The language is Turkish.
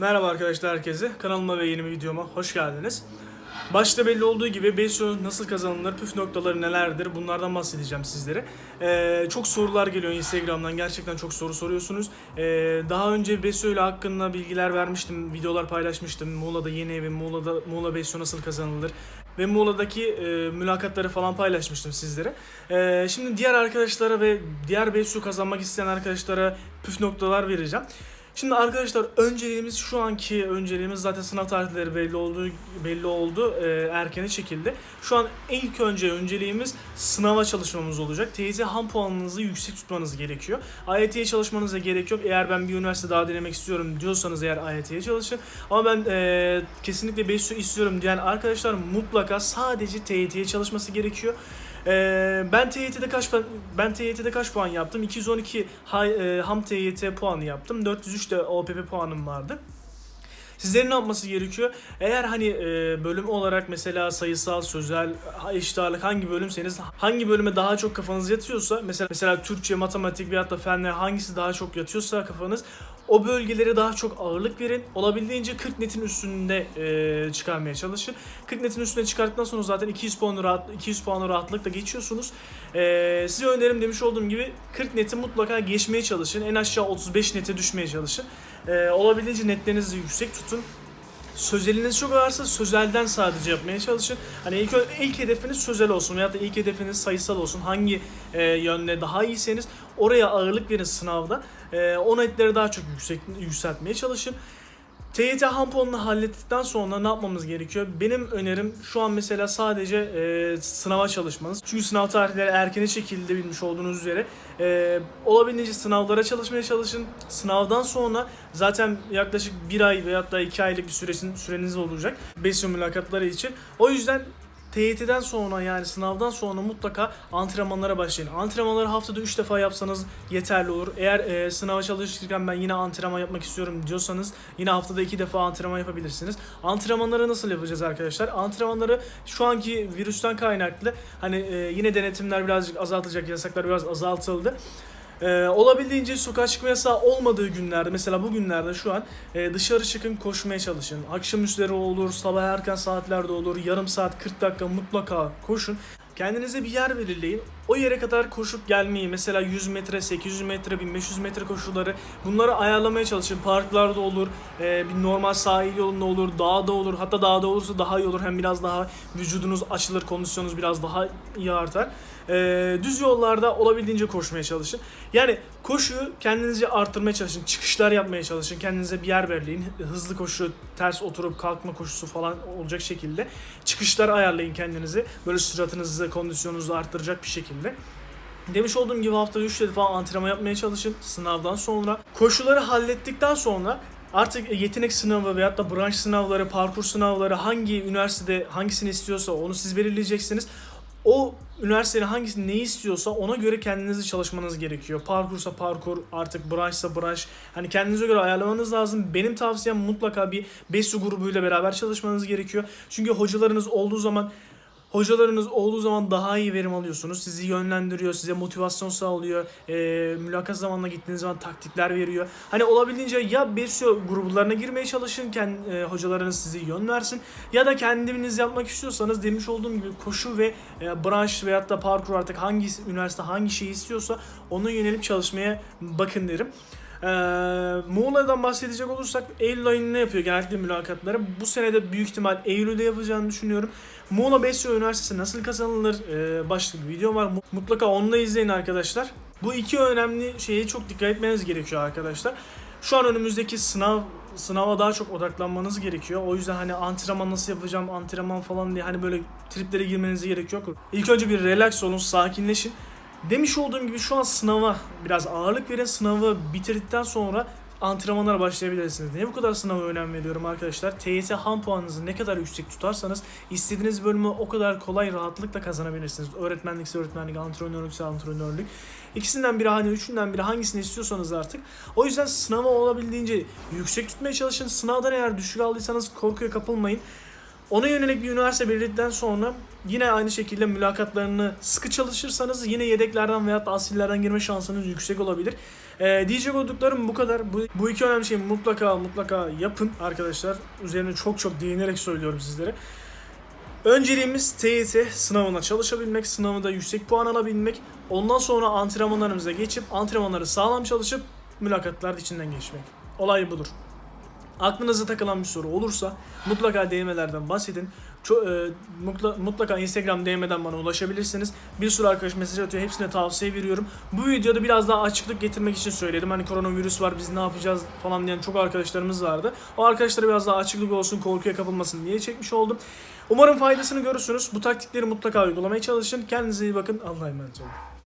Merhaba arkadaşlar herkese. Kanalıma ve yeni bir videoma hoş geldiniz. Başta belli olduğu gibi BESO nasıl kazanılır, püf noktaları nelerdir bunlardan bahsedeceğim sizlere. Ee, çok sorular geliyor Instagram'dan. Gerçekten çok soru soruyorsunuz. Ee, daha önce BESO ile hakkında bilgiler vermiştim, videolar paylaşmıştım. Muğla'da yeni evim, Muğla'da Muğla BESO nasıl kazanılır ve Muğla'daki e, mülakatları falan paylaşmıştım sizlere. Ee, şimdi diğer arkadaşlara ve diğer BESO kazanmak isteyen arkadaşlara püf noktalar vereceğim. Şimdi arkadaşlar önceliğimiz şu anki önceliğimiz zaten sınav tarihleri belli oldu belli oldu e, erkene çekildi. Şu an ilk önce önceliğimiz sınava çalışmamız olacak. TYT ham puanınızı yüksek tutmanız gerekiyor. AYT'ye çalışmanıza gerek yok. Eğer ben bir üniversite daha denemek istiyorum diyorsanız eğer AYT'ye çalışın. Ama ben e, kesinlikle BESU istiyorum diyen arkadaşlar mutlaka sadece TYT'ye çalışması gerekiyor. Ee, ben TYT'de kaç ben TYT'de kaç puan yaptım? 212 hay- e, ham TYT puanı yaptım. 403 de OPP puanım vardı. Sizlerin ne yapması gerekiyor? Eğer hani e, bölüm olarak mesela sayısal, sözel, ha- eşit hangi bölümseniz hangi bölüme daha çok kafanız yatıyorsa mesela mesela Türkçe, matematik veyahut da fenler hangisi daha çok yatıyorsa kafanız o bölgelere daha çok ağırlık verin. Olabildiğince 40 netin üstünde e, çıkarmaya çalışın. 40 netin üstüne çıkarttıktan sonra zaten 200 puanı rahat 200 puanı rahatlıkla geçiyorsunuz. E, size önerim demiş olduğum gibi 40 neti mutlaka geçmeye çalışın. En aşağı 35 nete düşmeye çalışın. E, olabildiğince netlerinizi yüksek tutun. Sözeliniz çok ağırsa sözelden sadece yapmaya çalışın. Hani ilk, ilk hedefiniz sözel olsun veyahut da ilk hedefiniz sayısal olsun. Hangi e, yönde daha iyiyseniz oraya ağırlık verin sınavda. E, o netleri daha çok yüksek, yükseltmeye çalışın. TYT ham puanını hallettikten sonra ne yapmamız gerekiyor? Benim önerim şu an mesela sadece e, sınava çalışmanız. Çünkü sınav tarihleri erkene çekildi bilmiş olduğunuz üzere. E, olabildiğince sınavlara çalışmaya çalışın. Sınavdan sonra zaten yaklaşık bir ay veyahut da iki aylık bir süresin, süreniz olacak. BESYO mülakatları için. O yüzden TYT'den sonra yani sınavdan sonra mutlaka antrenmanlara başlayın. Antrenmanları haftada 3 defa yapsanız yeterli olur. Eğer e, sınava çalışırken ben yine antrenman yapmak istiyorum diyorsanız yine haftada 2 defa antrenman yapabilirsiniz. Antrenmanları nasıl yapacağız arkadaşlar? Antrenmanları şu anki virüsten kaynaklı hani e, yine denetimler birazcık azaltılacak, yasaklar biraz azaltıldı. Ee, olabildiğince sokağa çıkma yasağı olmadığı günlerde mesela bu günlerde şu an e, dışarı çıkın koşmaya çalışın. Akşam üstleri olur, sabah erken saatlerde olur, yarım saat 40 dakika mutlaka koşun. Kendinize bir yer belirleyin. O yere kadar koşup gelmeyi mesela 100 metre, 800 metre, 1500 metre koşuları bunları ayarlamaya çalışın. Parklarda olur, e, bir normal sahil yolunda olur, dağda olur. Hatta dağda olursa daha iyi olur. Hem biraz daha vücudunuz açılır, kondisyonunuz biraz daha iyi artar. E, düz yollarda olabildiğince koşmaya çalışın. Yani koşuyu kendinizce arttırmaya çalışın. Çıkışlar yapmaya çalışın. Kendinize bir yer belirleyin. Hızlı koşu, ters oturup kalkma koşusu falan olacak şekilde. Çıkışlar ayarlayın kendinize. Böyle süratinizi, kondisyonunuzu arttıracak bir şekilde. Demiş olduğum gibi haftada 3 defa antrenman yapmaya çalışın sınavdan sonra. Koşuları hallettikten sonra artık yetenek sınavı veyahut da branş sınavları, parkur sınavları hangi üniversitede hangisini istiyorsa onu siz belirleyeceksiniz. O üniversitenin hangisi ne istiyorsa ona göre kendinizi çalışmanız gerekiyor. Parkursa parkur, artık branşsa branş. Hani kendinize göre ayarlamanız lazım. Benim tavsiyem mutlaka bir BESU grubuyla beraber çalışmanız gerekiyor. Çünkü hocalarınız olduğu zaman Hocalarınız olduğu zaman daha iyi verim alıyorsunuz. Sizi yönlendiriyor, size motivasyon sağlıyor. E, mülakat zamanına gittiğiniz zaman taktikler veriyor. Hani olabildiğince ya BESYO gruplarına girmeye çalışın, kend, e, hocalarınız sizi yön versin. Ya da kendiniz yapmak istiyorsanız demiş olduğum gibi koşu ve e, branş veyahut da parkur artık hangi üniversite hangi şeyi istiyorsa ona yönelip çalışmaya bakın derim. Ee, Muğla'dan bahsedecek olursak Eylül ayında yapıyor genellikle mülakatları. Bu senede büyük ihtimal Eylül'de yapacağını düşünüyorum. Muğla Besyo Üniversitesi nasıl kazanılır ee, başlıklı bir video var. Mutlaka onu da izleyin arkadaşlar. Bu iki önemli şeye çok dikkat etmeniz gerekiyor arkadaşlar. Şu an önümüzdeki sınav sınava daha çok odaklanmanız gerekiyor. O yüzden hani antrenman nasıl yapacağım, antrenman falan diye hani böyle triplere girmenize gerek yok. İlk önce bir relax olun, sakinleşin. Demiş olduğum gibi şu an sınava biraz ağırlık verin. Sınavı bitirdikten sonra antrenmanlara başlayabilirsiniz. Niye bu kadar sınava önem veriyorum arkadaşlar? TYT ham puanınızı ne kadar yüksek tutarsanız istediğiniz bölümü o kadar kolay rahatlıkla kazanabilirsiniz. Öğretmenlikse öğretmenlik, antrenörlükse antrenörlük. İkisinden biri hani üçünden biri hangisini istiyorsanız artık. O yüzden sınava olabildiğince yüksek tutmaya çalışın. Sınavdan eğer düşük aldıysanız korkuya kapılmayın. Ona yönelik bir üniversite belirledikten sonra yine aynı şekilde mülakatlarını sıkı çalışırsanız yine yedeklerden veya da asillerden girme şansınız yüksek olabilir. Ee, diyecek olduklarım bu kadar. Bu, bu iki önemli şeyi mutlaka mutlaka yapın arkadaşlar. Üzerine çok çok değinerek söylüyorum sizlere. Önceliğimiz TYT sınavına çalışabilmek, sınavında yüksek puan alabilmek. Ondan sonra antrenmanlarımıza geçip antrenmanları sağlam çalışıp mülakatlar içinden geçmek. Olay budur. Aklınıza takılan bir soru olursa mutlaka DM'lerden bahsedin. Ço- e, mutla- mutlaka Instagram DM'den bana ulaşabilirsiniz. Bir sürü arkadaş mesaj atıyor. Hepsine tavsiye veriyorum. Bu videoda biraz daha açıklık getirmek için söyledim. Hani koronavirüs var biz ne yapacağız falan diyen çok arkadaşlarımız vardı. O arkadaşlara biraz daha açıklık olsun, korkuya kapılmasın diye çekmiş oldum. Umarım faydasını görürsünüz. Bu taktikleri mutlaka uygulamaya çalışın. Kendinize iyi bakın. Allah'a emanet olun.